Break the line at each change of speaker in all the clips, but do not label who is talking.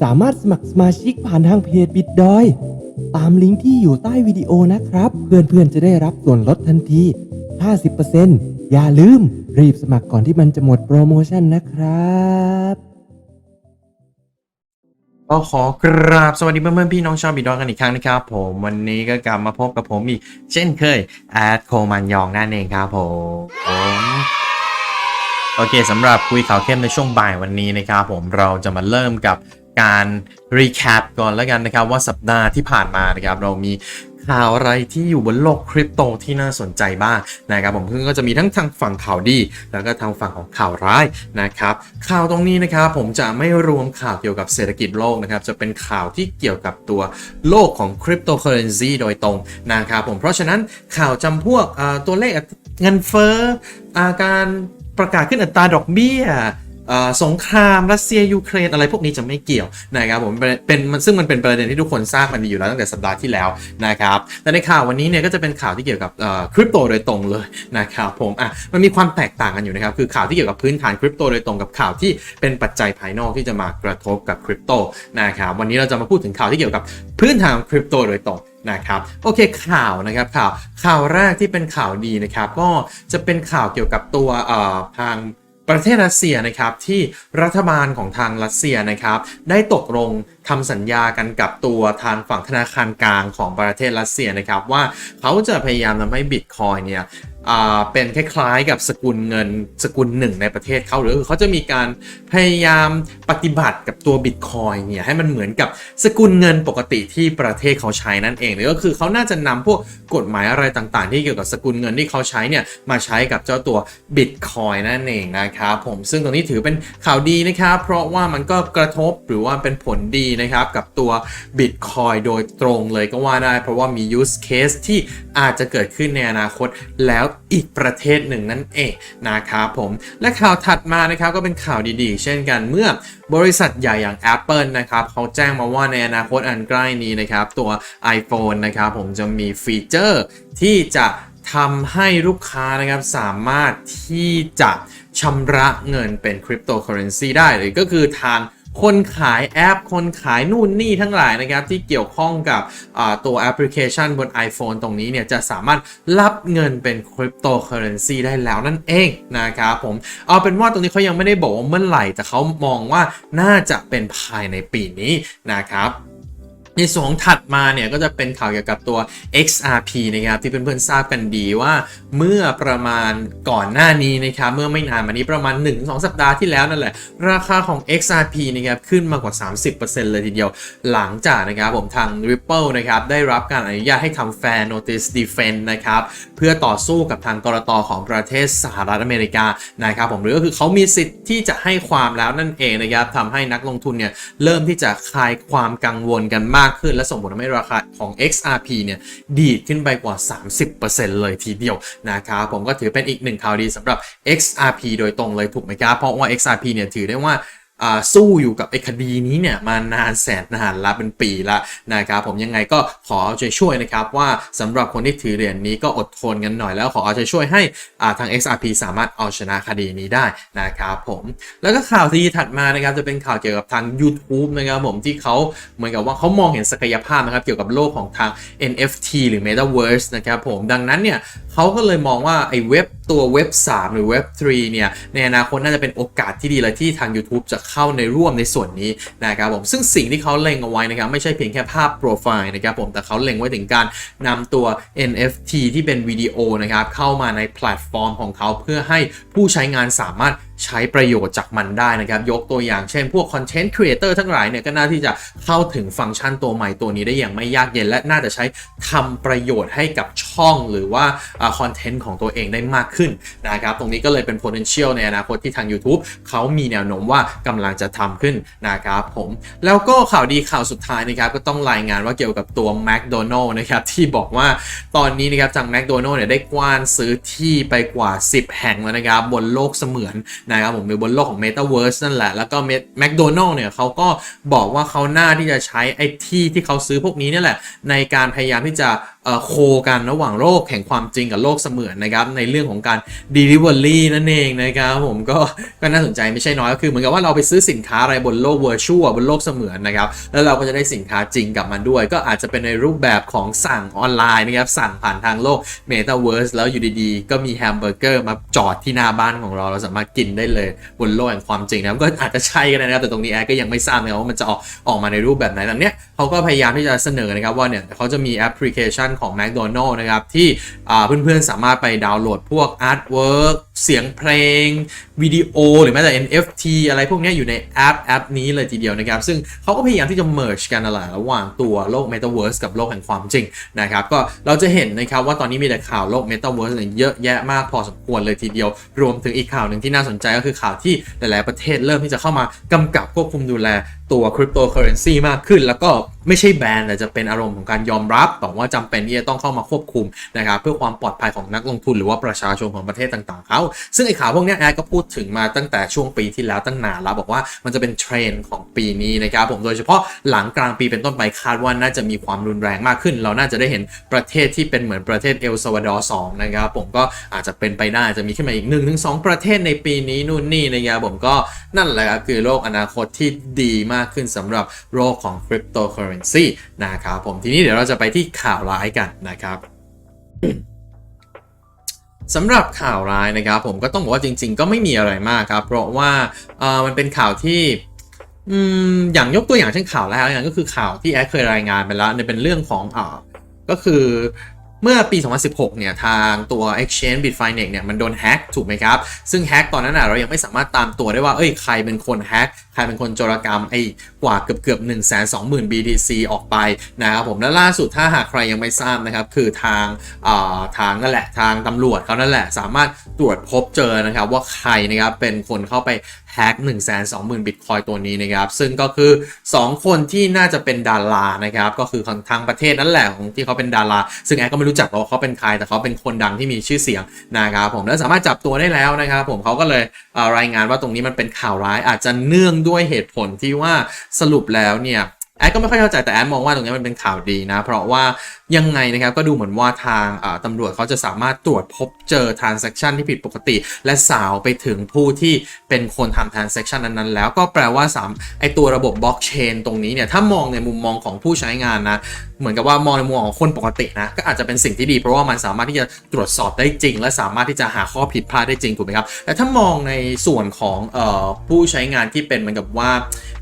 สามารถสมัครสมาชิกผ่านทางเพจบิดดอย ตามลิงก์ที่อยู่ใต้วิดีโอนะครับ เพื่อนๆจะได้รับส่วนลดทันที 50%อย่าลืมรีบสมัครก่อนที่มันจะหมดโปรโมชั่นนะครับ
ก็ขอกราบสวัสดีเพื่อนๆพี่น้องชาวบิดอนกันอีกครั้งนะครับ ผมวันนี้ก็กลับมาพบกับผมอีก เช่นเคยแอดโคมันยองนั่นเองครับผมโอเคสำหรับคุยข่าวเข้มในช่วงบ่ายวันนี้นะครับผมเราจะมาเริ่มกับ การรีแคปก่อนแล้วกันนะครับว่าสัปดาห์ที่ผ่านมานะครับเรามีข่าวอะไรที่อยู่บนโลกคริปโตที่น่าสนใจบ้างนะครับผมซึ่งก็จะมีทั้งทางฝั่งข่าวดี แล้วก็ทางฝั่งของข่าวร้ายนะครับข่าวตรงนี้นะครับผมจะไม่รวมข่าวเกี่ยวกับเศรษฐกิจโลกนะครับจะเป็นข่าวที่เกี่ยวกับตัวโลกของคริปโตเคอเรนซีโดยตรงนะครับผมเพราะฉะนั้นข่าวจำพวกตัวเลขเงินเฟ้ออาการประกาศขึ้นอัตราดอกเบี้ย สงครามรัสเซียยูเครนอะไรพวกนี้จะไม่เกี่ยวนะครับผมเป็นมันซึ่งมันเป็นประเด็นที่ทุกคนทราบกันดีอยู่แล้วตั้งแต่สัปดาห์ที่แล้วนะครับแต่ในข่าววันนี้เนี่ยก็จะเป็นข่าวที่เกี่ยวกับคริปโตโดยตรงเลยนะครับผมอะมันมีความแตกต่างกันอยู่นะครับคือข่าวที่เกี่ยวกับพื้นฐานคริปโตโดยตรงกับข่าวที่เป็นปัจจัยภายนอกที่จะมากระทบกับคริปโตนะครับวันนี้เราจะมาพูดถึงข่าวที่เกี่ยวกับพื้นฐานคริปโตโดยตรงนะครับโอเคข่าวนะครับข่าวข่าวแรกที่เป็นข่าวดีนะครับก็จะเป็นข่าวเกี่ยวกับตัวทาง ประเทศรัสเซียนะครับที่รัฐบาลของทางรัสเซียนะครับ ได้ตกลงทำสัญญากันกับตัวทางฝั่งธนาคารกลางของประเทศรัสเซียนะครับ ว่าเขาจะพยายามทำให้บิตคอยเนี่ย อ่าเป็นคล้ายๆกับสกุลเงินสกุลหนึ่งในประเทศเขาหรือเขาจะมีการพยายามปฏิบัติกับตัวบิตคอยเนี่ยให้มันเหมือนกับสกุลเงินปกติที่ประเทศเขาใช้นั่นเองหรือก็คือเขาน่าจะนำพวกกฎหมายอะไรต่างๆ ที่เกี่ยวกับสกุลเงินที่เขาใช้เนี่ยมาใช้กับเจ้าตัวบิตคอยนั่นเองนะครับผมซึ่งตรงนี้ถือเป็นข่าวดีนะครับเพราะว่ามันก็กระทบหรือว่าเป็นผลดีนะครับกับตัวบิตคอยโดยตรงเลยก็ว่าได้ เพราะว่ามี use case ที่อาจจะเกิดขึ้นในอนาคตแล้วอีกประเทศหนึ่งนั่นเองนะครับผม และข่าวถัดมานะครับก็เป็นข่าวดีๆ เช่นกันเมื่อบริษัทใหญ่อย่าง Apple นะครับเขาแจ้งมาว่าในอนาคตอันใกล้นี้นะครับตัว iPhone นะครับผมจะมีฟีเจอร์ที่จะทำให้ลูกค้านะครับสามารถที่จะชำระเงินเป็นคริปโตเคอเรนซีได้หรือก็คือทาง คนขายแอป คนขายนู่นนี่ทั้งหลายนะครับที่เกี่ยวข้องกับตัวแอปพลิเคชันบน iPhone ตรงนี้เนี่ยจะสามารถรับเงินเป็นคริปโตเคอเรนซีได้แล้วนั่นเองนะครับผมเอาเป็นว่าตรงนี้เขายังไม่ได้บอกว่าเมื่อไหร่แต่เขามองว่าน่าจะเป็นภายในปีนี้นะครับ ในส่วนของถัดมาเนี่ยก็จะเป็นข่าวเกี่ยวกับตัว XRP นะครับที่เพื่อนๆทราบกันดีว่า เมื่อประมาณก่อนหน้านี้นะครับเมื่อไม่นานมานี้ประมาณ 1-2 สัปดาห์ที่แล้วนั่นแหละ ราคาของ XRP นะครับขึ้นมากกว่า 30%เลยทีเดียวหลังจากนะครับผมทาง Ripple นะครับได้รับการอนุญาตให้ทำ Fair Notice Defense นะครับเพื่อต่อสู้กับทางกรตของประเทศสหรัฐอเมริกานะครับผมหรือก็คือเขามีสิทธิ์ที่จะให้ความแล้วนั่นเองนะครับทำให้นักลงทุนเนี่ยเริ่มที่จะคลายความกังวลกันมากากขึ้น และส่งผลทำให้ราคาของ XRP เนี่ยดีดขึ้นไปกว่า 30%เลยทีเดียวนะครับผมก็ถือเป็นอีกหนึ่งข่าวดีสำหรับ XRP โดยตรงเลยถูกไหมครับเพราะว่า XRP เนี่ยถือได้ว่า สู้อยู่กับไอ้คดีนี้เนี่ยมานานแสนนานละเป็นปีละนะครับผมยังไงก็ขอเอาใจช่วยนะครับว่าสำหรับคนที่ถือเหรียญนี้ก็อดทนกันหน่อยแล้วขอเอาใจช่วยให้อ่าทาง XRP สามารถเอาชนะคดีนี้ได้นะครับผมแล้วก็ข่าวที่ถัดมานะครับจะเป็นข่าวเกี่ยวกับทาง YouTube นะครับผมที่เขาเหมือนกับว่าเขามองเห็นศักยภาพนะครับเกี่ยวกับโลกของทาง NFT หรือ Metaverse นะครับผมดังนั้นเนี่ยเขาก็เลยมองว่าไอ้เว็บตัวเว็บ 3 หรือเว็บ 3 เนี่ยในอนาคตน่าจะเป็นโอกาสที่ดีเลยที่ทาง YouTube จะเข้าในร่วมในส่วนนี้นะครับผมซึ่งสิ่งที่เขาเล็งเอาไว้นะครับไม่ใช่เพียงแค่ภาพโปรไฟล์นะครับผมแต่เขาเล็งไว้ถึงการนำตัว NFT ที่เป็นวิดีโอนะครับเข้ามาในแพลตฟอร์มของเขาเพื่อให้ผู้ใช้งานสามารถ ใช้ประโยชน์จากมันได้นะครับ ยกตัวอย่างเช่นพวกคอนเทนต์ครีเอเตอร์ทั้งหลายเนี่ยก็น่าที่จะเข้าถึงฟังก์ชันตัวใหม่ตัวนี้ได้อย่างไม่ยากเย็น และน่าจะใช้ทำประโยชน์ให้กับช่องหรือว่าคอนเทนต์ของตัวเองได้มากขึ้นนะครับ ตรงนี้ก็เลยเป็น potential ในอนาคตที่ทาง YouTube เขามีแนวโน้มว่ากำลังจะทำขึ้นนะครับผมแล้วก็ข่าวดีข่าวสุดท้ายนะครับก็ต้องรายงานว่าเกี่ยวกับตัว McDonald นะครับที่บอกว่าตอนนี้นะครับทาง McDonald เนี่ยได้กว้านซื้อที่ไปกว่า 10 แห่งแล้วนะครับบนโลกเสมือนนะะครับผมหรือบนโลกของ Metaverse นั่นแหละ แล้วก็ McDonald เนี่ยเขาก็บอกว่าเขาหน้าที่จะใช้ไอ้ที่ที่เขาซื้อพวกนี้นี่แหละ ในการพยายามที่จะ โคกันระหว่างโลกแห่งความจริงกับโลกเสมือนนะครับในเรื่องของการ Delivery นั่นเองนะครับผมก็ก็น่าสนใจไม่ใช่น้อยก็คือเหมือนกับว่าเราไปซื้อสินค้าอะไรบนโลก Virtual บนโลกเสมือนนะครับแล้วเราก็จะได้สินค้าจริงกลับมาด้วย ก็อาจจะเป็นในรูปแบบของสั่งออนไลน์นะครับสั่งผ่านทางโลก Metaverse แล้วอยู่ดีๆ ก็มีแฮมเบอร์เกอร์มาจอดที่หน้าบ้านของเรา เราสามารถกินได้เลยบนโลกแห่งความจริงนะครับก็อาจจะใช่ก็ได้นะครับแต่ตรงนี้แอร์ก็ยังไม่ทราบนะครับว่ามันจะออกออกมาในรูปแบบไหนแต่เนี้ยเขาก็พยายามที่จะเสนอนะครับว่าเนี่ยเขาจะมีแอปพลิเคชันของ McDonald นะครับที่เพื่อนๆสามารถไปดาวน์โหลดพวกอาร์ตเวิร์กเสียงเพลงวิดีโอหรือแม้แต่ NFT อะไรพวกนี้อยู่ในแอปแอปนี้เลยทีเดียวนะครับ ซึ่งเขาก็พยายามที่จะ merge กันอะไรระหว่างตัวโลก Metaverse กับโลกแห่งความจริงนะครับ ก็เราจะเห็นนะครับว่าตอนนี้มีแต่ข่าวโลก Metaverse เยเยอะแยะมากพอสมควรเลยทีเดียว รวมถึงอีกข่าวหนึ่งที่น่าสนใจก็คือข่าวที่หลาย ๆ ประเทศเริ่มที่จะเข้ามากำกับควบคุมดูแลตัวคริปโตเคอเรนซีมากขึ้น แล้วก็ไม่ใช่แบนแต่จะเป็นอารมณ์ของการยอมรับแต่ว่าจำเป็นที่จะต้องเข้ามาควบคุมนะครับเพื่อความปลอดภัยของนักลงทุนหรือว่าประชาชนของประเทศต่าง ๆเขาซึ่งไอ้ข่าวพวกนี้แอดก็พูดถึงมาตั้งแต่ช่วงปีที่แล้วตั้งนานแล้วบอกว่ามันจะเป็นเทรนด์ของปีนี้นะครับผมโดยเฉพาะหลังกลางปีเป็นต้นไปคาดว่าน่าจะมีความรุนแรงมากขึ้น เราน่าจะได้เห็นประเทศที่เป็นเหมือนประเทศเอลซาวาดอร์สนะครับผมก็อาจจะเป็นไปได้จจะมีขึ้นมาอีก1นถึงสประเทศในปีนี้นู่นนี่นะครับผมก็นั่นแหละครับคือโลกอนาคตที่ดีมากขึ้นสำหรับโลกของคริปโตเคอเรนซีนะครับผมทีนี้เดี๋ยวเราจะไปที่ข่าวร้ายกันนะครับ สำหรับข่าวร้ายนะครับ ผมก็ต้องบอกว่าจริง ๆ ก็ไม่มีอะไรมากครับ เพราะว่ามันเป็นข่าวที่อย่างยกตัวอย่างเช่นข่าวแรกอย่างก็คือข่าวที่แอดเคยรายงานไปแล้วเนี่ยเป็นเรื่องของอก็คือเมื่อปี 2016 เนี่ย ทางตัว Exchange Bitfinex เนี่ย มันโดนแฮ็กถูกไหมครับ ซึ่งแฮ็กตอนนั้นเรายังไม่สามารถตามตัวได้ว่า เอ้ย ใครเป็นคนแฮ็ก ใครเป็นคนโจรกรรมไอ้กว่าเกือบเกือบ1 2 0 0 0 0 BTC ออกไปนะครับผมและล่าสุดถ้าหากใครยังไม่ทราบนะครับคือทางอ่าทางนั่นแหละทางตำรวจเขานั่นแหละสามารถตรวจพบเจอนะครับว่าใครนะครับเป็นคนเข้าไปแฮก1 2 0 0 0 0บิตคอยตัวนี้นะครับ ซึ่งก็คือ 2 คนที่น่าจะเป็นดารานะครับ ก็คือของทางประเทศนั่นแหละของที่เขาเป็นดารา ซึ่งแอดก็ไม่รู้จักว่าเขาเป็นใคร แต่เขาเป็นคนดังที่มีชื่อเสียงนะครับผมและสามารถจับตัวได้แล้วนะครับผมเขาก็เลยเรายงานว่าตรงนี้มันเป็นข่าวร้ายอาจจะเนื่องด้วยเหตุผลที่ว่าสรุปแล้วเนี่ยแอดก็ไม่ค่อยเข้าใจแต่แอดมองว่าตรงนี้มันเป็นข่าวดีนะ เพราะว่ายังไงนะครับก็ดูเหมือนว่าทางตำรวจเขาจะสามารถตรวจพบเจอ transaction ที่ผิดปกติ และสาวไปถึงผู้ที่เป็นคนทำ transaction นั้นๆ แล้วก็แปลว่าสามไอตัวระบบบล็อกเชนตรงนี้เนี่ย ถ้ามองในมุมมองของผู้ใช้งานนะเหมือนกับว่ามองในมุมของคนปกตินะก็อาจจะเป็นสิ่งที่ดี เพราะว่ามันสามารถที่จะตรวจสอบได้จริง และสามารถที่จะหาข้อผิดพลาดได้จริงถูกไหมครับแต่ถ้ามองในส่วนของออผู้ใช้งานที่เป็นเหมือนกับว่า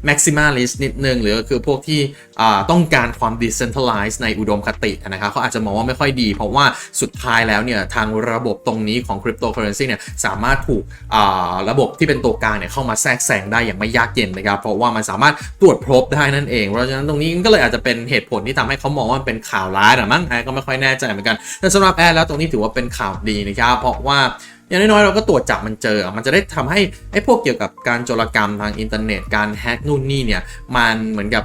maximalist นิดนึงหรือก็คือพวกที่ต้องการความ decentralized ในอุดมคตินะครับเขาอาจจะมองว่าไม่ค่อยดี เพราะว่าสุดท้ายแล้วเนี่ยทางระบบตรงนี้ของ cryptocurrency เนี่ยสามารถถูกระบบที่เป็นตัวกลางเนี่ยเข้ามาแทรกแซงได้อย่างไม่ยากเย็นนะครับเพราะว่ามันสามารถตรวจพบได้นั่นเองเพราะฉะนั้นตรงนี้ก็เลยอาจจะเป็นเหตุผลที่ทำให้เขามองว่ามันเป็นข่าวร้ายหรือมั้งแอร์ก็ไม่ค่อยแน่ใจเหมือนกันแต่สำหรับแอร์แล้วตรงนี้ถือว่าเป็นข่าวดีนะครับเพราะว่าอย่างน้อยๆเราก็ตรวจจับมันเจอ มันจะได้ทำให้ไอ้พวกเกี่ยวกับการโจรกรรมทางอินเทอร์เน็ต การแฮกนู่นนี่เนี่ย มันเหมือนกับ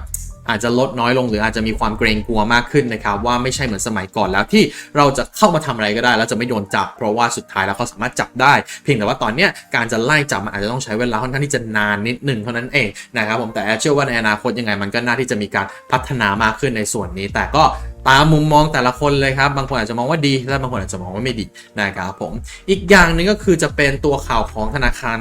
อาจจะลดน้อยลงหรืออาจจะมีความเกรงกลัวมากขึ้นนะครับว่าไม่ใช่เหมือนสมัยก่อนแล้วที่เราจะเข้ามาทำอะไรก็ได้ แล้วจะไม่โดนจับ เพราะว่าสุดท้ายแล้วเขาสามารถจับได้ เพียงแต่ว่าตอนเนี้ยการจะไล่จับมันอาจจะต้องใช้เวลาค่อนข้างที่จะนานนิดหนึ่งเท่านั้นเองนะครับผมแต่แอเชื่อว่าในอนาคตยังไงมันก็น่าที่จะมีการพัฒนามากขึ้นในส่วนนี้ แต่ก็ตามมุมมองแต่ละคนเลยครับ บางคนอาจจะมองว่าดี และบางคนอาจจะมองว่าไม่ดีนะครับผม อีกอย่างหนึงก็คือจะเป็นตัวข่าวของธนาคาร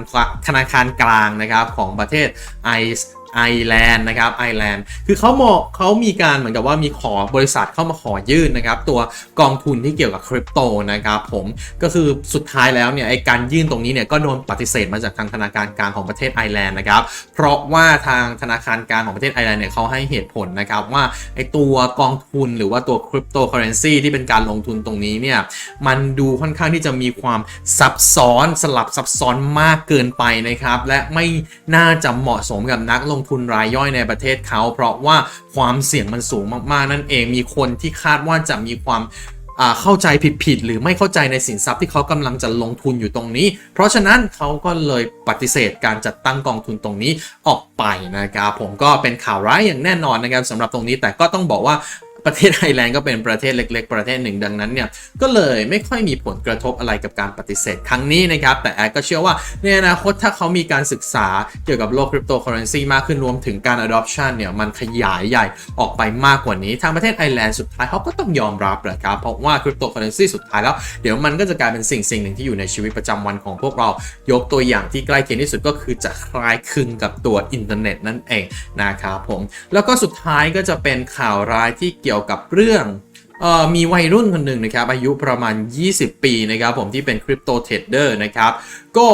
ธนาคารกลางนะครับของประเทศไอซ์ ไอแลนด์นะครับไอแลนด์คือเขาบอกเขามีการเหมือนกับว่ามีขอบริษัทเข้ามาขอยื่นนะครับ ตัวกองทุนที่เกี่ยวกับคริปโตนะครับผมก็คือสุดท้ายแล้วเนี่ยไอการยื่นตรงนี้เนี่ยก็โดนปฏิเสธมาจากทางธนาคารกลางของประเทศไอแลนด์นะครับ เพราะว่าทางธนาคารกลางของประเทศไอแลนด์เนี่ยเขาให้เหตุผลนะครับว่าไอตัวกองทุนหรือว่าตัวคริปโตเคอเรนซีที่เป็นการลงทุนตรงนี้เนี่ยมันดูค่อนข้างที่จะมีความซับซ้อนสลับซับซ้อนมากเกินไปนะครับและไม่น่าจะเหมาะสมกับนักลงทุนรายย่อยในประเทศเขา เพราะว่าความเสี่ยงมันสูงมากๆ นั่นเองมีคนที่คาดว่าจะมีความอ่าเข้าใจผิดๆหรือไม่เข้าใจในสินทรัพย์ที่เขากำลังจะลงทุนอยู่ตรงนี้ เพราะฉะนั้นเขาก็เลยปฏิเสธการจัดตั้งกองทุนตรงนี้ออกไปนะครับผมก็เป็นข่าวร้ายอย่างแน่นอนนะครับสำหรับตรงนี้แต่ก็ต้องบอกว่า ประเทศไอร์แลนด์ก็เป็นประเทศเล็ก ๆ ประเทศหนึ่งดังนั้นเนี่ยก็เลยไม่ค่อยมีผลกระทบอะไรกับการปฏิเสธครั้งนี้นะครับแต่แอดก็เชื่อว่าในอนาคตถ้าเขามีการศึกษาเกี่ยวกับโลกคริปโตเคอเรนซีมากขึ้นรวมถึงการ adoption เนี่ยมันขยายใหญ่ออกไปมากกว่านี้ ทางประเทศไอร์แลนด์สุดท้ายเขาก็ต้องยอมรับแหละครับเพราะว่าคริปโตเคอเรนซีสุดท้ายแล้วเดี๋ยวมันก็จะกลายเป็นสิ่งสิ่งหนึ่งที่อยู่ในชีวิตประจำวันของพวกเรายกตัวอย่างที่ใกล้เคียงที่สุดก็คือจะคล้ายคลึงกับตัวอินเทอร์เน็ตนั่นเองนะครับผมแล้วก็สุดท้ายก็จะเป็นข่าวร้ายที่เกี่ยวกับเรื่องเอ่อมีวัยรุ่นคนหนึ่งนะครับอายุประมาณ 20 ปีนะครับผมที่เป็นคริปโตเทรดเดอร์นะครับก็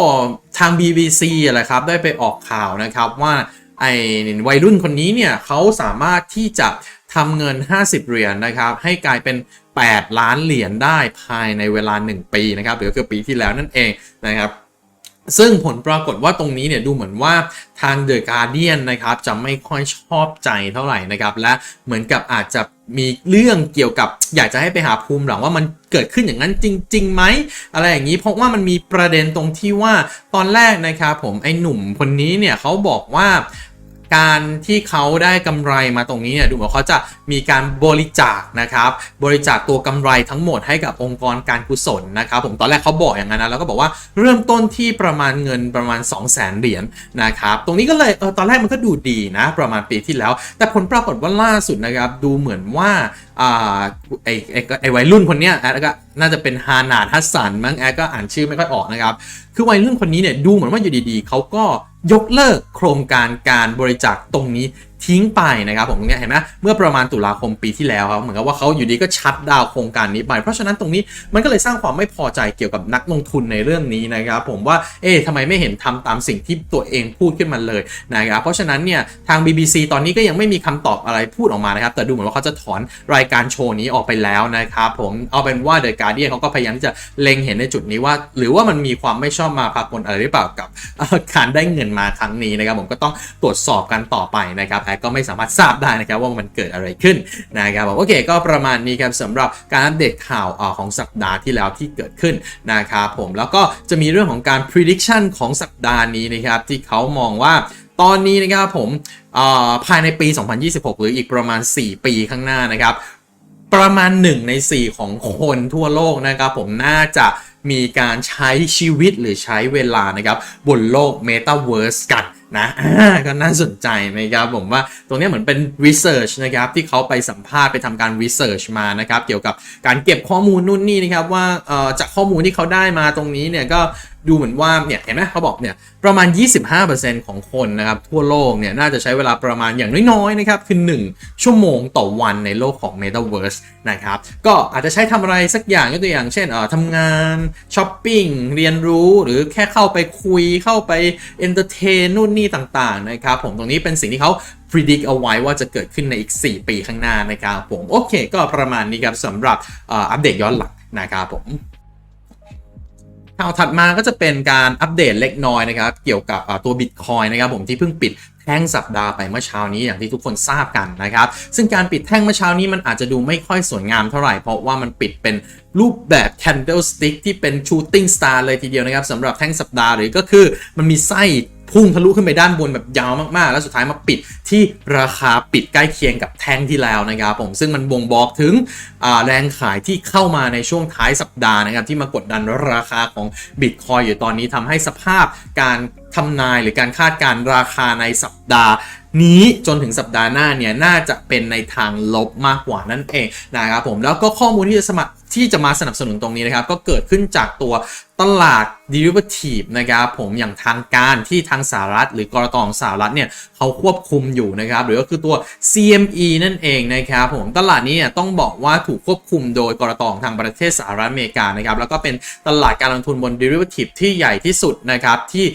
ทาง BBC อะแหละครับได้ไปออกข่าวนะครับว่าไอ้วัยรุ่นคนนี้เนี่ยเขาสามารถที่จะทำเงิน 50 เหรียญนะครับให้กลายเป็น 8 ล้านเหรียญได้ภายในเวลา 1 ปีนะครับหรือก็คือปีที่แล้วนั่นเองนะครับซึ่งผลปรากฏว่าตรงนี้เนี่ยดูเหมือนว่าทาง The Guardian นะครับจะไม่ค่อยชอบใจเท่าไหร่นะครับและเหมือนกับอาจจะ มีเรื่องเกี่ยวกับอยากจะให้ไปหาภูมิหลังว่ามันเกิดขึ้นอย่างนั้นจริงๆไหมอะไรอย่างนี้เพราะว่ามันมีประเด็นตรงที่ว่าตอนแรกนะครับผมไอ้หนุ่มคนนี้เนี่ยเขาบอกว่า การที่เขาได้กำไรมาตรงนี้เนี่ยดูเหมือนเขาจะมีการบริจาคนะครับ บริจาคตัวกำไรทั้งหมดให้กับองค์กรการกุศลนะครับ ผมตอนแรกเขาบอกอย่างนั้นนะแล้วก็บอกว่าเริ่มต้นที่ประมาณเงินประมาณ 2 0 0แสนเหรียญนะครับ ตรงนี้ก็เลยเออตอนแรกมันก็ดูดีนะประมาณปีที่แล้ว แต่ผลปรากฏว่าล่าสุดนะครับดูเหมือนว่าอ่าไอไอไอวัยรุ่นคนเนี้ยแอดก็น่าจะเป็นฮานาดฮัสสันมั้งแอดก็อ่านชื่อไม่ค่อยออกนะครับคือวัยรุ่นคนนี้เนี่ยดูเหมือนว่าอยู่ดีๆเขาก็ยกเลิกโครงการการบริจาคตรงนี้ ทิ้งไปนะครับผมตรงเนี้ยเห็นไหมเมื่อประมาณตุลาคมปีที่แล้วครับเหมือนกับว่าเขาอยู่ดีก็ชัดดาวโครงการนี้ไปเพราะฉะนั้นตรงนี้มันก็เลยสร้างความไม่พอใจเกี่ยวกับนักลงทุนในเรื่องนี้นะครับผมว่าเอ๊ะทำไมไม่เห็นทำตามสิ่งที่ตัวเองพูดขึ้นมาเลยนะครับเพราะฉะนั้นเนี่ยทาง BBC ตอนนี้ก็ยังไม่มีคำตอบอะไรพูดออกมานะครับแต่ดูเหมือนว่าเขาจะถอนรายการโชว์นี้ออกไปแล้วนะครับผมเอาเป็นว่า The Guardian เขาก็พยายามที่จะเล็งเห็นในจุดนี้ว่า หรือว่ามันมีความไม่ชอบมาพากลอะไรหรือเปล่ากับการได้เงินมาครั้งนี้นะครับผมก็ต้องตรวจสอบกันต่อไปนะครับแต่ก็ไม่สามารถทราบได้นะครับว่ามันเกิดอะไรขึ้นนะครับโอเคก็ประมาณนี้ครับสำหรับการอัปเดตข่าวอของสัปดาห์ที่แล้วที่เกิดขึ้นนะครับผมแล้วก็จะมีเรื่องของการ prediction ของสัปดาห์นี้นะครับที่เขามองว่าตอนนี้นะครับผมภายในปี 2026 หรืออีกประมาณ 4 ปีข้างหน้านะครับประมาณ 1 ใน 4 ของคนทั่วโลกนะครับผมน่าจะมีการใช้ชีวิตหรือใช้เวลานะครับบนโลก Metaverse กัน นะก็น่าสนใจนะครับผมว่าตรงนี้เหมือนเป็น research นะครับที่เขาไปสัมภาษณ์ไปทำการ research มานะครับเกี่ยวกับการเก็บข้อมูลนู่นนี่นะครับว่าจากข้อมูลที่เขาได้มาตรงนี้เนี่ยก็ ดูเหมือนว่าเนี่ยเห็นไหมเขาบอกเนี่ยประมาณ 25%ของคนนะครับทั่วโลกเนี่ยน่าจะใช้เวลาประมาณอย่างน้อยๆนะครับคือ 1 ชั่วโมงต่อวันในโลกของ Metaverse นะครับก็อาจจะใช้ทำอะไรสักอย่างยกตัวอย่างเช่นเอ่อทำงานช้อปปิ้งเรียนรู้หรือแค่เข้าไปคุยเข้าไป entertain นู่นนี่ต่างๆนะครับผมตรงนี้เป็นสิ่งที่เขา predict เอาไว้ว่าจะเกิดขึ้นในอีก 4 ปีข้างหน้านะครับผมโอเค ก็ประมาณนี้ครับสำหรับอัปเดตย้อนหลังนะครับผม ข่าวถัดมาก็จะเป็นการอัปเดตเล็กน้อยนะครับ เกี่ยวกับตัว Bitcoin นะครับผมที่เพิ่งปิดแท่งสัปดาห์ไปเมื่อเช้านี้อย่างที่ทุกคนทราบกันนะครับ ซึ่งการปิดแท่งเมื่อเช้านี้มันอาจจะดูไม่ค่อยสวยงามเท่าไหร่เพราะว่ามันปิดเป็นรูปแบบ candlestick ที่เป็น shooting star เลยทีเดียวนะครับสำหรับแท่งสัปดาห์หรือก็คือมันมีไส้ พุ่งทะลุขึ้นไปด้านบนแบบยาวมากๆ แล้วสุดท้ายมาปิดที่ราคาปิดใกล้เคียงกับแท่งที่แล้วนะครับผมซึ่งมันบ่งบอกถึงแรงขายที่เข้ามาในช่วงท้ายสัปดาห์นะครับที่มากดดันราคาของบิตคอยอยู่ตอนนี้ทำให้สภาพการทำนายหรือการคาดการราคาในสัปดาห์นี้จนถึงสัปดาห์หน้าเนี่ยน่าจะเป็นในทางลบมากกว่านั่นเองนะครับผมแล้วก็ข้อมูลที่จะสมัคร ที่จะมาสนับสนุนตรงนี้นะครับ ก็เกิดขึ้นจากตัวตลาด derivative นะครับผมอย่างทางการที่ทางสหรัฐ หรือกรตของสหรัฐเนี่ยเขาควบคุมอยู่นะครับ หรือก็คือตัว CME นั่นเองนะครับผมตลาดนี้เนี่ยต้องบอกว่าถูกควบคุมโดยกรตของทางประเทศสหรัฐอเมริกานะครับ แล้วก็เป็นตลาดการลงทุนบน derivative ที่ใหญ่ที่สุดนะครับ ที่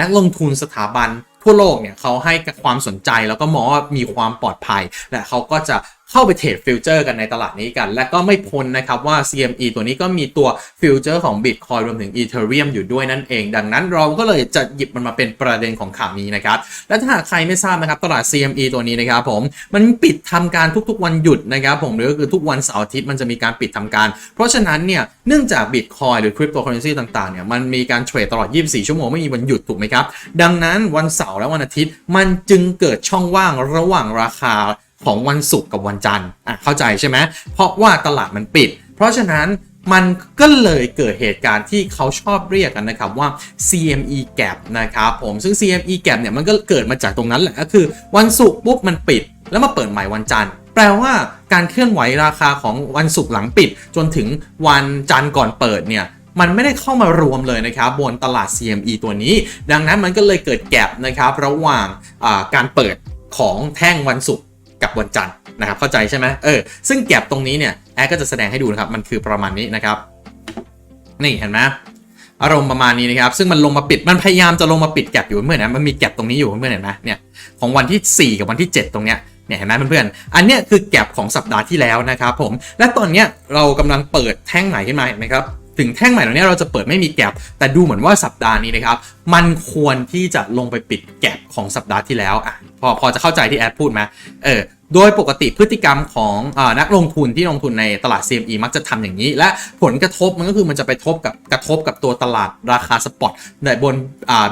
นักลงทุนสถาบันทั่วโลกเนี่ยเขาให้ความสนใจแล้วก็มองว่ามีความปลอดภัย และเขาก็จะ เข้าไปเทรดฟิวเจอร์กันในตลาดนี้กัน และก็ไม่พ้นนะครับว่า CME ตัวนี้ก็มีตัวฟิวเจอร์ของ Bitcoin รวมถึง Ethereum อยู่ด้วยนั่นเอง ดังนั้นเราก็เลยจะหยิบมันมาเป็นประเด็นของข่าวนี้นะครับ และถ้าหากใครไม่ทราบนะครับตลาด CME ตัวนี้นะครับผมมันปิดทำการทุกๆวันหยุดนะครับผมหรือก็คือทุกวันเสาร์อาทิตย์มันจะมีการปิดทำการ เพราะฉะนั้นเนี่ยเนื่องจาก Bitcoin หรือ Cryptocurrency ต่างๆเนี่ยมันมีการเทรดตลอด 24 ชั่วโมงไม่มีวันหยุดถูกไหมครับดังนั้นวันเสาร์และวันอาทิตย์มันจึงเกิดช่องว่างระหว่างราคา ของวันศุกร์กับวันจันทร์อะเข้าใจใช่ไหมเพราะว่าตลาดมันปิด เพราะฉะนั้นมันก็เลยเกิดเหตุการณ์ที่เขาชอบเรียกกันนะครับว่า CME gap นะครับผมซึ่ง CME gap เนี่ยมันก็เกิดมาจากตรงนั้นแหละก็คือวันศุกร์ปุ๊บมันปิด แล้วมาเปิดใหม่วันจันทร์แปลว่าการเคลื่อนไหวราคาของวันศุกร์หลังปิด จนถึงวันจันทร์ก่อนเปิดเนี่ยมันไม่ได้เข้ามารวมเลยนะครับบนตลาด CME ตัวนี้ ดังนั้นมันก็เลยเกิดแกลบนะครับระหว่างาการเปิดของแท่งวันศุกร์ กับวันจันทร์นะครับเข้าใจใช่ไหมเออซึ่งแกลบตรงนี้เนี่ยแอดก็จะแสดงให้ดูนะครับมันคือประมาณนี้นะครับ นี่เห็นไหมอารมณ์ประมาณนี้นะครับ ซึ่งมันลงมาปิดมันพยายามจะลงมาปิดแกลบอยู่เพื่อนนะมันมีแกลบตรงนี้อยู่เพื่อนเห็นไหมเนี่ยของวันที่ 4 กับวันที่ 7 ตรงเนี้ยเนี่ยเห็นไหมเพื่อนๆอันเนี้ยคือแกลบของสัปดาห์ที่แล้วนะครับผมและตอนเนี้ยเรากำลังเปิดแท่งใหม่ขึ้นมาเห็นไหมครับ ถึงแท่งใหม่ตรงนี้เราจะเปิดไม่มีแกลบแต่ดูเหมือนว่าสัปดาห์นี้นะครับ มันควรที่จะลงไปปิดแกลบของสัปดาห์ที่แล้วอะพอพอจะเข้าใจที่แอดพูดไหมเออโดยปกติพฤติกรรมของอนักลงทุนที่ลงทุนในตลาด CME มักจะทำอย่างนี้ และผลกระทบมันก็คือมันจะไปทบกับกระทบกับตัวตลาดราคาสปอตในบน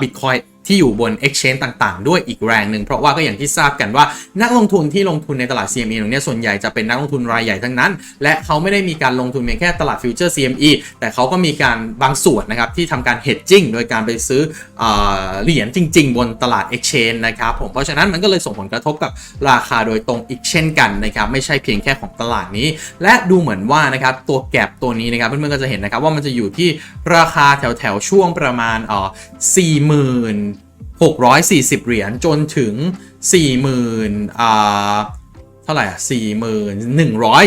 บิตคอย ที่อยู่บน Exchange ต่างๆ ด้วยอีกแรงหนึ่งเพราะว่าก็อย่างที่ทราบกันว่านักลงทุนที่ลงทุนในตลาด CME ตรงนี้ส่วนใหญ่จะเป็นนักลงทุนรายใหญ่ทั้งนั้น และเขาไม่ได้มีการลงทุนเพียงแค่ตลาดฟิวเจอร์ CME แต่เขาก็มีการบางส่วนนะครับที่ทำการ hedging โดยการไปซื้ออเหรียญจริง ๆ บนตลาด Exchange นะครับผมเพราะฉะนั้นมันก็เลยส่งผลกระทบกับราคาโดยตรงอีกเช่นกันนะครับไม่ใช่เพียงแค่ของตลาดนี้ และดูเหมือนว่านะครับตัวแกลบตัวนี้นะครับเพื่อนๆก็จะเห็นนะครับว่ามันจะอยู่ที่ราคาแถวๆช่วงประมาณเอ่อสี่หมื่น หกร้อยสี่สิบเหรียญจนถึงสี่หมื่นอ่าเท่าไหร่อะสี่หมื่นหนึ่งร้อย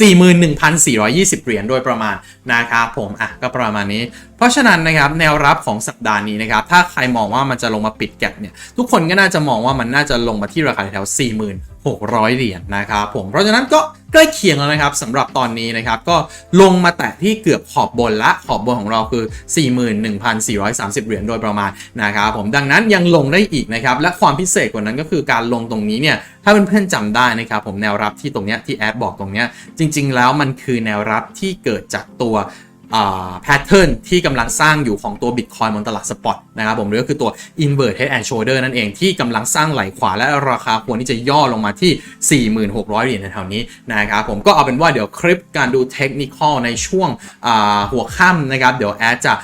41,420 เหรียญโดยประมาณนะครับผมอะก็ประมาณนี้ เพราะฉะนั้นนะครับแนวรับของสัปดาห์นี้นะครับถ้าใครมองว่ามันจะลงมาปิดแก็บเนี่ยทุกคนก็น่าจะมองว่ามันน่าจะลงมาที่ราคาแถว 46,000 เหรียญนะครับผมเพราะฉะนั้นก็ ใกล้เคียงแล้วนะครับสำหรับตอนนี้นะครับก็ลงมาแตะที่เกือบขอบบนละขอบบนของเราคือ 41,430 เหรียญโดยประมาณนะครับผมดังนั้นยังลงได้อีกนะครับและความพิเศษกว่านั้นก็คือการลงตรงนี้เนี่ยถ้าเพื่อนๆจำได้นะครับผมแนวรับที่ตรงเนี้ยที่แอดบอกตรงเนี้ยจริง ๆ แล้วมันคือแนวรับที่เกิดจากตัว แพทเทิร์นที่กำลังสร้างอยู่ของตัว Bitcoin บนตลาดสปอตนะครับผมหรือก็คือตัว Invert Head and Shoulder นั่นเองที่กำลังสร้างไหลขวาและราคาควรที่จะย่อลงมาที่ 4,600 เหรียญแถวนี้นะครับผมก็เอาเป็นว่าเดี๋ยวคลิปการดูเทคนิคในช่วงหัวค่ำนะครับเดี๋ยวแอดจะ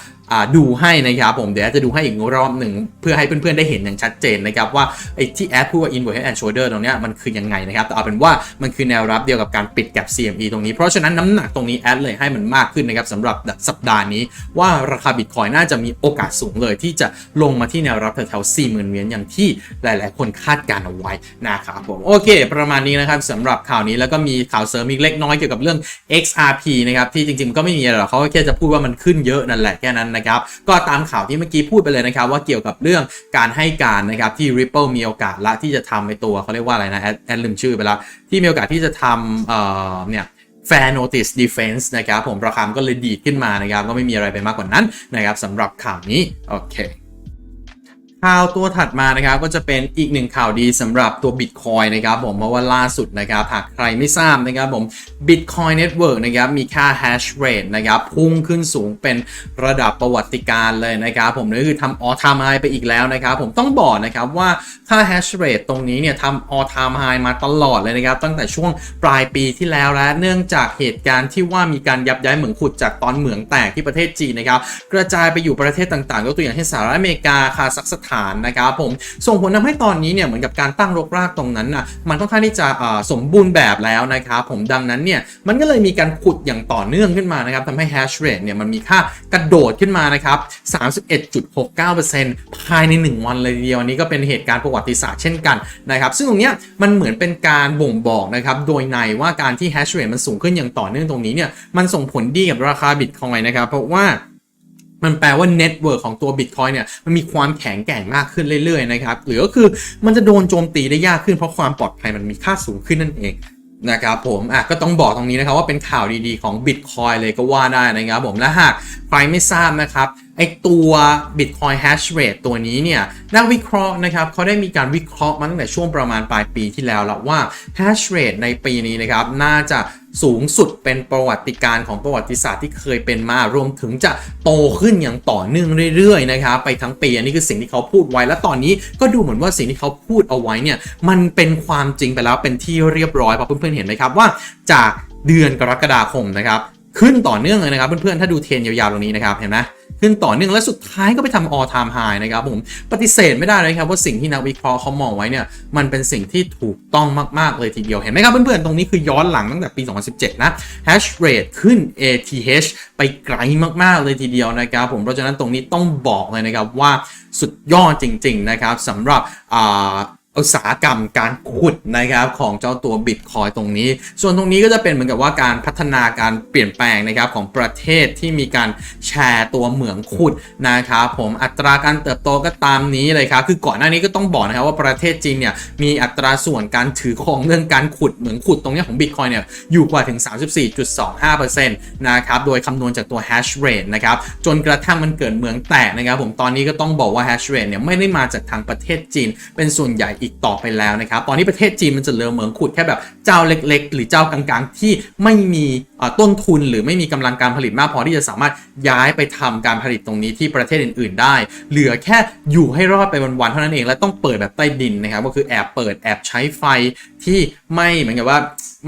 ดูให้นะครับผมเดี๋ยวจะดูให้อีกรอบหนึ่งเพื่อให้เพื่อนๆได้เห็นอย่างชัดเจนนะครับว่าไอ้ที่แอดพูดว่า inward head and shoulder ตรงนี้มันคือยังไงนะครับแต่เอาเป็นว่ามันคือแนวรับเดียวกับการปิดแกับ CME ตรงนี้ เพราะฉะนั้นน้ำหนักตรงนี้แอดเลยให้มันมากขึ้นนะครับสำหรับสัปดาห์นี้ ว่าราคาบิตคอยน่าจะมีโอกาสสูงเลย ที่จะลงมาที่แนวรับแถวๆ40,000เหรียญอย่างที่หลายๆ คนคาดการณ์เอาไว้นะครับผมโอเค ประมาณนี้นะครับสำหรับข่าวนี้แล้วก็มีข่าวเสริมอีกเล็กน้อยเกี่ยวกับเรื่อง XRP นะครับที่จริงๆก็ไม่มีอะไรหรอกเขาแค่จะพูดว่ามันขึ้นเยอะนั่นแหละแค่นั้นนะครับ ก็ตามข่าวที่เมื่อกี้พูดไปเลยนะครับ ว่าเกี่ยวกับเรื่องการให้การนะครับที่ Ripple มีโอกาสละที่จะทำในตัวเขาเรียกว่าอะไรนะแอดแอดลืมชื่อไปแล้วที่มีโอกาสที่จะทำเอ่อเนี่ย Fair Notice Defense นะครับผมราคามก็เลยดีดขึ้นมานะครับ ก็ไม่มีอะไรไปมากกว่านั้นนะครับสำหรับข่าวนี้ โอเค ข่าวตัวถัดมานะครับก็จะเป็นอีกหนึ่งข่าวดีสำหรับตัว Bitcoin นะครับผมเพราะว่าล่าสุดนะครับหากใครไม่ทราบนะครับผม Bitcoin Network นะครับมีค่า hash rate นะครับพุ่งขึ้นสูงเป็นระดับประวัติการเลยนะครับผมนั่นคือทำ all time high ไปอีกแล้วนะครับผมต้องบอกนะครับว่าค่า hash rate ตรงนี้เนี่ยทำ all time high มาตลอดเลยนะครับตั้งแต่ช่วงปลายปีที่แล้วและเนื่องจากเหตุการณ์ที่ว่ามีการยับย้ายเหมืองขุดจากตอนเหมืองแตกที่ประเทศจีนนะครับกระจายไปอยู่ประเทศต่างๆยกตัวอย่างเช่นสหรัฐอเมริกาคาซัคสถฐานนะครับผมส่งผลทำให้ตอนนี้เนี่ยเหมือนกับการตั้งรกรากตรงนั้นน่ะมันค่อนข้างที่จะสมบูรณ์แบบแล้วนะครับผมดังนั้นเนี่ยมันก็เลยมีการขุดอย่างต่อเนื่องขึ้นมานะครับทำให้ hash rate เนี่ยมันมีค่ากระโดดขึ้นมานะครับ 31.69%ภายใน 1 วันเลยเดียวอันนี้ก็เป็นเหตุการณ์ประวัติศาสตร์เช่นกันนะครับซึ่งตรงเนี้ยมันเหมือนเป็นการบ่งบอกนะครับโดยในว่าการที่ hash rate มันสูงขึ้นอย่างต่อเนื่องตรงนี้เนี่ยมันส่งผลดีกับราคา Bitcoin นะครับเพราะว่า มันแปลว่าเน็ตเวิร์กของตัว Bitcoin เนี่ยมันมีความแข็งแกร่งมากขึ้นเรื่อยๆนะครับหรือก็คือมันจะโดนโจมตีได้ยากขึ้นเพราะความปลอดภัยมันมีค่าสูงขึ้นนั่นเองนะครับผมอะก็ต้องบอกตรงนี้นะครับว่าเป็นข่าวดีๆของ Bitcoin เลยก็ว่าได้นะครับผมและหากใครไม่ทราบนะครับ ไอตัว Bitcoin hash rate ตัวนี้เนี่ยนักวิเคราะห์นะครับเขาได้มีการวิเคราะห์มาตั้งแต่ช่วงประมาณปลายปีที่แล้วแล้วว่า hash rate ในปีนี้นะครับน่าจะสูงสุดเป็นประวัติการของประวัติศาสตร์ที่เคยเป็นมารวมถึงจะโตขึ้นอย่างต่อเนื่องเรื่อยๆนะครับไปทั้งปีอันนี้คือสิ่งที่เขาพูดไว้และตอนนี้ก็ดูเหมือนว่าสิ่งที่เขาพูดเอาไว้เนี่ยมันเป็นความจริงไปแล้วเป็นที่เรียบร้อยเพราะเพื่อนๆเห็นไหมครับว่า จากเดือนกรกฎาคมนะครับขึ้นต่อเนื่องเลยนะครับเพื่อนๆถ้าดูเทรนยาวๆตรงนี้นะครับเห็นไหม ขึ้นต่อเนื่องและสุดท้ายก็ไปทำ all time high นะครับผมปฏิเสธไม่ได้เลยครับว่าสิ่งที่นักวิเคราะห์เขามองไว้เนี่ยมันเป็นสิ่งที่ถูกต้องมากๆเลยทีเดียวเห็นไหมครับเพื่อนๆตรงนี้คือย้อนหลังตั้งแต่ปี 2017 นะ hash rate ขึ้น ATH ไปไกลมากๆเลยทีเดียวนะครับผมเพราะฉะนั้นตรงนี้ต้องบอกเลยนะครับว่าสุดยอดจริง ๆ นะครับสำหรับอ่า อุตสาหกรรมการขุดนะครับของเจ้าตัว Bitcoin ตรงนี้ ส่วนตรงนี้ก็จะเป็นเหมือนกับว่าการพัฒนาการเปลี่ยนแปลงนะครับของประเทศที่มีการแชร์ตัวเหมืองขุดนะครับผมอัตราการเติบโตก็ตามนี้เลยครับคือก่อนหน้านี้ก็ต้องบอกนะครับว่าประเทศจีนเนี่ยมีอัตราส่วนการถือครองเรื่องการขุดเหมืองขุดตรงเนี้ยของ Bitcoin เนี่ยอยู่กว่าถึง 34.25%นะครับโดยคำนวณจากตัว hash rate นะครับจนกระทั่งมันเกิดเหมืองแตกนะครับผมตอนนี้ก็ต้องบอกว่า hash rate เนี่ยไม่ได้มาจากทางประเทศจีนเป็นส่วนใหญ่อีกต่อไปแล้วนะครับ ตอนนี้ประเทศจีนมันจะเหลือเหมืองขุดแค่แบบเจ้าเล็ก ๆ หรือเจ้ากลางๆ ที่ไม่มี ต้นทุนหรือไม่มีกำลังการผลิตมากพอที่จะสามารถย้ายไปทำการผลิตตรงนี้ที่ประเทศอื่น ๆ ได้ เหลือแค่อยู่ให้รอดไปวันๆเท่านั้นเองและต้องเปิดแบบใต้ดินนะครับก็คือแอบเปิดแอบใช้ไฟที่ไม่เหมือนกับว่า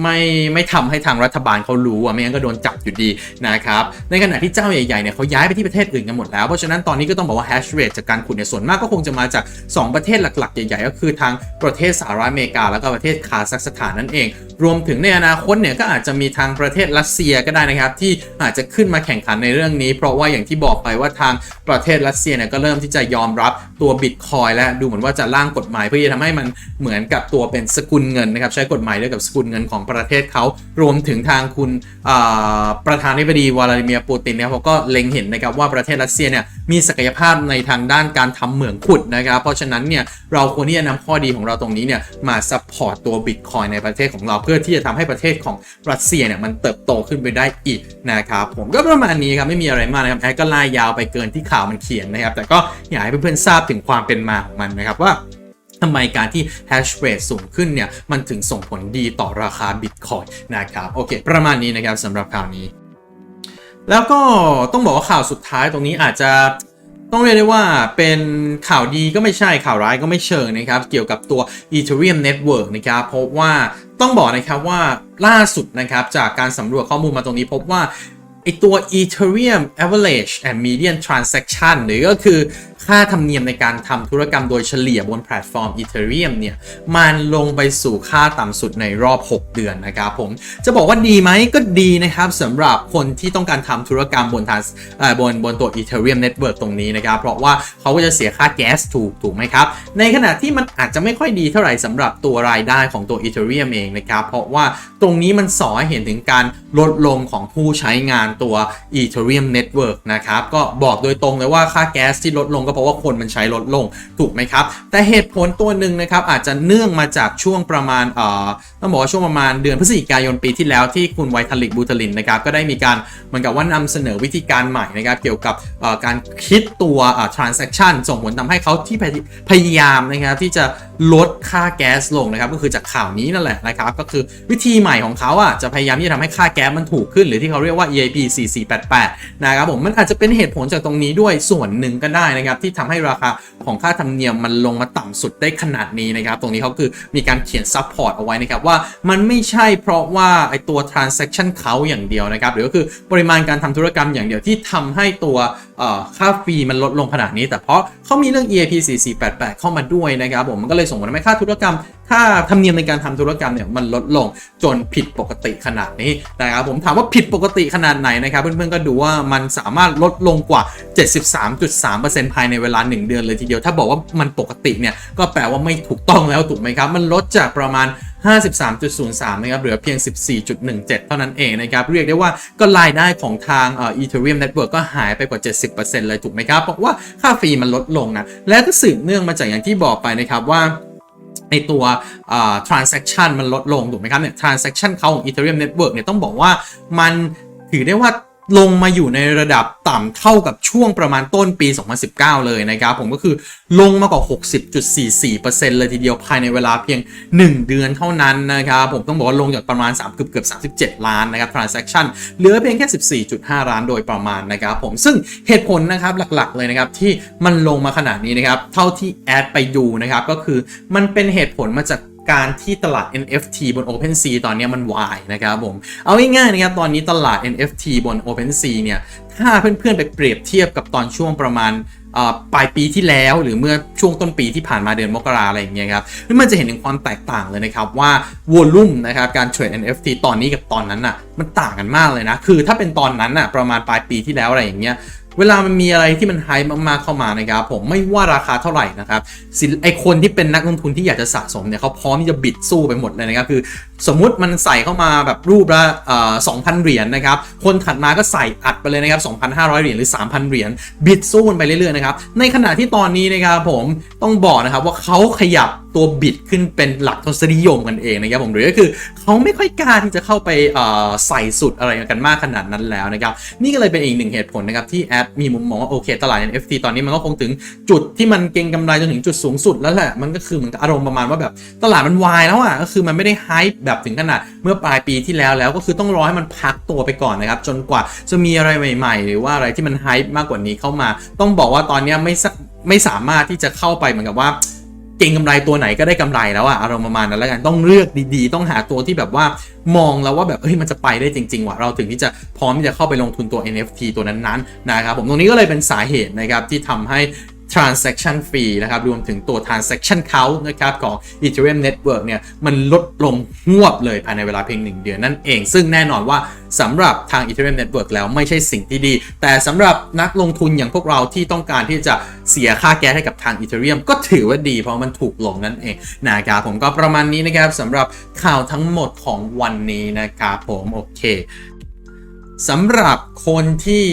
ไม่ไม่ทำให้ทางรัฐบาลเขารู้อะไม่งั้นก็โดนจับอยู่ดีนะครับในขณะที่เจ้าใหญ่ๆเนี่ยเขาย้ายไปที่ประเทศอื่นกันหมดแล้วเพราะฉะนั้นตอนนี้ก็ต้องบอกว่า hash rate จากการขุดเนี่ยส่วนมากก็คงจะมาจาก 2 ประเทศหลักๆ ใหญ่ๆ ก็คือทางประเทศสหรัฐอเมริกา แล้วก็ประเทศคาซัคสถานนั่นเองรวมถึงในอนาคตเนี่ยก็อาจจะมีทางประเทศรัสเซียก็ได้นะครับ ที่อาจจะขึ้นมาแข่งขันในเรื่องนี้ เพราะว่าอย่างที่บอกไปว่าทางประเทศรัสเซียเนี่ยก็เริ่มที่จะยอมรับตัวบิตคอยและดูเหมือนว่าจะร่างกฎหมาย เพื่อจะทำให้มันเหมือนกับตัวเป็นสกุลเงินนะครับใช้กฎหมายเด้วกับสกุลเงินของประเทศเขารวมถึงทางคุณประธานาธิบดีวลาดิเมียร์ปูตินเนี่ยเขาก็เล็งเห็นนะครับว่าประเทศรัสเซียเนี่ยมีศักยภาพในทางด้านการทำเหมืองขุดนะครับเพราะฉะนั้นเนี่ยเราควรที่จะนำข้อดีของเราตรงนี้เนี่ยมาซัพพอร์ตตัวบิตคอยในประเทศของเราเพื่อที่จะทำให้ประเทศของรัสเซียเนี่ยมันเติบโตขึ้นไปได้อีกนะครับผมก็ประมาณนี้ครับไม่มีอะไรมากนะครับแอดก็ลายยาวไปเกินที่ข่าวมันเขียนนะครับแต่ก็อยากให้เพื่อนๆทราบถึงความเป็นมาของมันนะครับว่าทำไมการที่ hash rate สูงขึ้นเนี่ย มันถึงส่งผลดีต่อราคา Bitcoin นะครับ โอเค ประมาณนี้นะครับสำหรับข่าวนี้ แล้วก็ต้องบอกว่าข่าวสุดท้ายตรงนี้อาจจะ ต้องเรียกได้ว่าเป็นข่าวดีก็ไม่ใช่ข่าวร้ายก็ไม่เชิงนะครับ เกี่ยวกับตัว Ethereum Network นะครับเพราะว่าต้องบอกนะครับว่าล่าสุดนะครับจากการสำรวจข้อมูลมาตรงนี้พบว่าไอตัว Ethereum Average and Median Transaction หรือก็คือ ค่าธรรมเนียมในการทำธุรกรรมโดยเฉลี่ยบนแพลตฟอร์ม Ethereum เนี่ย มันลงไปสู่ค่าต่ำสุดในรอบ 6 เดือนนะครับผม จะบอกว่าดีไหมก็ดีนะครับสำหรับคนที่ต้องการทำธุรกรรมบนทางบนบนตัว Ethereum Network ตรงนี้นะครับ เพราะว่าเขาก็จะเสียค่าแก๊สถูกถูกไหมครับ ในขณะที่มันอาจจะไม่ค่อยดีเท่าไหร่สำหรับตัวรายได้ของตัว Ethereum เองนะครับ เพราะว่าตรงนี้มันสอให้เห็นถึงการลดลงของผู้ใช้งานตัว Ethereum Network นะครับ ก็บอกโดยตรงเลยว่าค่าแก๊สที่ลดลงก็เพราะว่าคนมันใช้ลดลงถูกไหมครับ แต่เหตุผลตัวหนึ่งนะครับอาจจะเนื่องมาจากช่วงประมาณเอ่อต้องบอกว่าช่วงประมาณเดือนพฤศจิกายนปีที่แล้วที่คุณไวทาลิกบูทลินนะครับก็ได้มีการเหมือนกับว่านำเสนอวิธีการใหม่นะครับเกี่ยวกับการคิดตัวอ่อ transaction ส่งผลทำให้เขาที่พยายามนะครับที่จะ ลดค่าแก๊สลงนะครับก็คือจากข่าวนี้นั่นแหละนะครับก็คือวิธีใหม่ของเขาอะจะพยายามที่จะทำให้ค่าแก๊สมันถูกขึ้น หรือที่เขาเรียกว่า EIP 4488นะครับผมมันอาจจะเป็นเหตุผลจากตรงนี้ด้วยส่วนหนึ่งก็ได้นะครับที่ทำให้ราคาของค่าธรรมเนียมมันลงมาต่ำสุดได้ขนาดนี้นะครับตรงนี้เขาคือมีการเขียนซัพพอร์ตเอาไว้นะครับว่ามันไม่ใช่เพราะว่าไอตัว transaction เขาอย่างเดียวนะครับหรือก็คือปริมาณการทำธุรกรรมอย่างเดียวที่ทำให้ตัวเอ่อค่าฟรีมันลดลงขนาดนี้ แต่เพราะเขามีเรื่อง EAP 4488 เข้ามาด้วยนะครับผมมันก็เลยส่งผลทำให้ค่าธุรกรรม ค่าธรรมเนียมในการทำธุรกรรมเนี่ยมันลดลงจนผิดปกติขนาดนี้นะครับผมถามว่าผิดปกติขนาดไหนนะครับเพื่อนๆก็ดูว่ามันสามารถลดลงกว่า 73.3%ภายในเวลา 1 เดือนเลยทีเดียว ถ้าบอกว่ามันปกติเนี่ยก็แปลว่าไม่ถูกต้องแล้วถูกไหมครับ มันลดจากประมาณ 53.03 นะครับ เหลือเพียง 14.17 เท่านั้นเองนะครับ เรียกได้ว่าก็รายได้ของทางเอ่อ Ethereum Network ก็หายไปกว่า 70%เลยถูกไหมครับ เพราะว่าค่าฟรีมันลดลงนะ และก็สืบเนื่องมาจากอย่างที่บอกไปนะครับว่าในตัวอ่า transaction มันลดลงถูกไหมครับเนี่ย transaction เขาของ Ethereum Network เนี่ยต้องบอกว่ามันถือได้ว่า ลงมาอยู่ในระดับต่ำเท่ากับช่วงประมาณต้นปี 2019 เลยนะครับผมก็คือลงมากว่า 60.44%เลยทีเดียวภายในเวลาเพียง 1 เดือนเท่านั้นนะครับผมต้องบอกว่าลงจากประมาณ 3 เกือบเกือบ37 ล้านนะครับ transaction เหลือเพียงแค่ 14.5 ล้านโดยประมาณนะครับผมซึ่งเหตุผลนะครับหลักๆเลยนะครับที่มันลงมาขนาดนี้นะครับเท่าที่แอดไปดูนะครับก็คือมันเป็นเหตุผลมาจาก การที่ตลาด NFT บน OpenSea ตอนนี้มันวายนะครับผม เอาง่ายๆนะครับตอนนี้ตลาด NFT บน OpenSea เนี่ย ถ้าเพื่อนๆไปเปรียบเทียบกับตอนช่วงประมาณปลายปีที่แล้วหรือเมื่อช่วงต้นปีที่ผ่านมาเดือนมกราอะไรอย่างเงี้ยครับมันจะเห็นถึงความแตกต่างเลยนะครับว่าวอลุ่มนะครับการเทรด NFT ตอนนี้กับตอนนั้นน่ะมันต่างกันมากเลยนะ คือถ้าเป็นตอนนั้นน่ะประมาณปลายปีที่แล้วอะไรอย่างเงี้ย เวลามันมีอะไรที่มันไฮมากๆเข้ามานะครับผมไม่ว่าราคาเท่าไหร่นะครับไอคนที่เป็นนักลงทุนที่อยากจะสะสมเนี่ยเขาพร้อมที่จะบิดสู้ไปหมดเลยนะครับคือ สมมุติมันใส่เข้ามาแบบรูปละเอ่อ2,000เหรียญนะครับ คนถัดมาก็ใส่อัดไปเลยนะครับ 2,500 เหรียญหรือ 3,000 เหรียญบิดสู้กันไปเรื่อยๆนะครับ ในขณะที่ตอนนี้นะครับผมต้องบอกนะครับว่าเขาขยับตัวบิดขึ้นเป็นหลักทศนิยมกันเองนะครับผมหรือก็คือเขาไม่ค่อยกล้าที่จะเข้าไปใส่สุดอะไรกันมากขนาดนั้นแล้วนะครับ นี่ก็เลยเป็นอีกหนึ่งเหตุผลนะครับที่แอดมีมุมมองว่าโอเค ตลาด NFT ตอนนี้มันก็คงถึงจุดที่มันเก็งกำไรจนถึงจุดสูงสุดแล้วแหละมันก็คือเหมือนอารมณ์ประมาณว่าแบบตลาดมันวายแล้วอะก็คือมันไม่ได้ไฮป์แบบถึงขนาดเมื่อปลายปีที่แล้วแล้วก็คือต้องรอให้มันพักตัวไปก่อนนะครับจนกว่าจะมีอะไรใหม่ ๆ หรือว่าอะไรที่มันไฮป์มากกว่านี้เข้ามา ต้องบอกว่าตอนนี้ไม่สะไม่สามารถที่จะเข้าไปเหมือนกับว่าเก่งกำไรตัวไหนก็ได้กำไรแล้วอะอารมณ์ประมาณนั้นแล้วกันต้องเลือกดีๆ ต้องหาตัวที่แบบว่ามองแล้วว่าแบบเฮ้ยมันจะไปได้จริงๆว่ะเราถึงที่จะพร้อมที่จะเข้าไปลงทุนตัว NFT ตัวนั้นๆนะครับผมตรงนี้ก็เลยเป็นสาเหตุนะครับที่ทำให้ transaction fee นะครับ รวมถึงตัว transaction count นะครับของ Ethereum Network เนี่ย มันลดลงหวบเลยภายในเวลาเพียง 1 เดือนนั่นเอง ซึ่งแน่นอนว่าสำหรับทาง Ethereum Network แล้วไม่ใช่สิ่งที่ดี แต่สำหรับนักลงทุนอย่างพวกเราที่ต้องการที่จะเสียค่าแก๊สให้กับทาง Ethereum ก็ถือว่าดีเพราะมันถูกลงนั่นเองนะครับผมก็ประมาณนี้นะครับสำหรับข่าวทั้งหมดของวันนี้นะครับผมโอเคสำหรับคนที่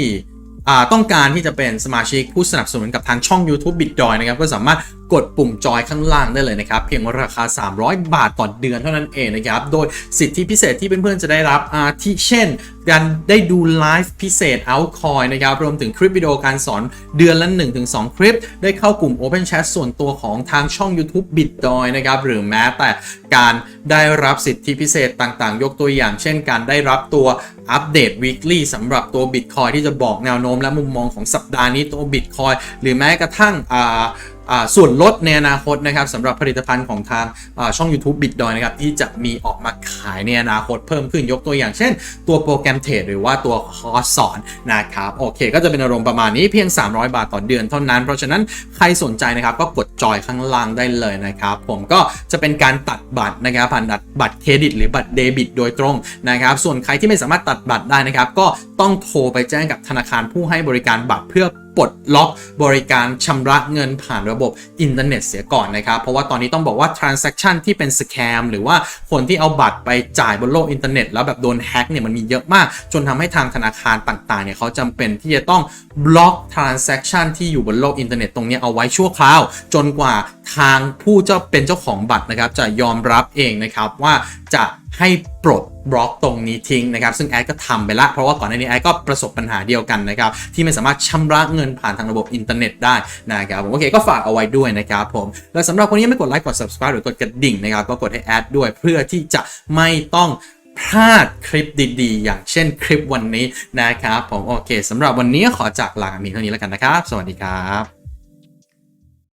ต้องการที่จะเป็นสมาชิกผู้สนับสนุนกับทางช่อง YouTube BitDoy นะครับก็สามารถ กดปุ่มจอยข้างล่างได้เลยนะครับเพียงราคา 300 บาทต่อเดือนเท่านั้นเองนะครับโดยสิทธิพิเศษที่เพื่อนๆจะได้รับอาที่เช่น การได้ดูไลฟ์พิเศษ Outcoin นะครับรวมถึงคลิปวิดีโอการสอนเดือนละ 1-2 คลิป ได้เข้ากลุ่ม Open Chat ส่วนตัวของทางช่อง YouTube BitDoy นะครับหรือแม้แต่การได้รับสิทธิพิเศษต่างๆ ยกตัวอย่าง เช่น การได้รับตัวอัปเดต weekly สำหรับตัว Bitcoin ที่จะบอกแนวโน้มและมุมมองของสัปดาห์นี้ตัว Bitcoin หรือแม้กระทั่งอ่า ส่วนลดในอนาคตนะครับสำหรับผลิตภัณฑ์ของทางช่อง YouTube BitDoy นะครับที่จะมีออกมาขายในอนาคตเพิ่มขึ้นยกตัวอย่างเช่น ตัวโปรแกรมเทรดหรือว่าตัวคอร์สสอนนะครับโอเคก็จะเป็นอารมณ์ประมาณนี้เพียง 300 บาทต่อเดือนเท่านั้น เพราะฉะนั้นใครสนใจนะครับก็กดจอยข้างล่างได้เลยนะครับ ผมก็จะเป็นการตัดบัตรนะครับผ่านบัตรเครดิต หรือบัตรเดบิต โดยตรงนะครับส่วนใครที่ไม่สามารถตัดบัตรได้นะครับก็ต้องโทรไปแจ้งกับธนาคารผู้ให้บริการบัตรเพื่อ ปลดล็อกบริการชำระเงินผ่านระบบอินเทอร์เน็ตเสียก่อนนะครับ เพราะว่าตอนนี้ต้องบอกว่า transaction ที่เป็นสแคมหรือว่าคนที่เอาบัตรไปจ่ายบนโลกอินเทอร์เน็ตแล้วแบบโดนแฮ็กเนี่ยมันมีเยอะมาก จนทำให้ทางธนาคารต่างๆเนี่ยเขาจำเป็นที่จะต้องบล็อก transaction ที่อยู่บนโลกอินเทอร์เน็ตตรงนี้เอาไว้ชั่วคราว จนกว่าทางผู้เจ้าเป็นเจ้าของบัตรนะครับจะยอมรับเองนะครับว่าจะ ให้ปลดบล็อกตรงนี้ทิ้งนะครับ ซึ่งแอดก็ทำไปละ เพราะว่าก่อนหน้านี้แอดก็ประสบปัญหาเดียวกันนะครับ ที่ไม่สามารถชำระเงินผ่านทางระบบอินเทอร์เน็ตได้นะครับผมโอเคก็ฝากเอาไว้ด้วยนะครับผม และสำหรับคนที่ไม่กดไลค์กด subscribe หรือกดกระดิ่งนะครับ ก็กดให้แอดด้วยเพื่อที่จะไม่ต้องพลาดคลิปดีๆ อย่างเช่นคลิปวันนี้นะครับผมโอเคสำหรับวันนี้ขอจากลามีเท่านี้แล้วกันนะครับ สวัสดีครับ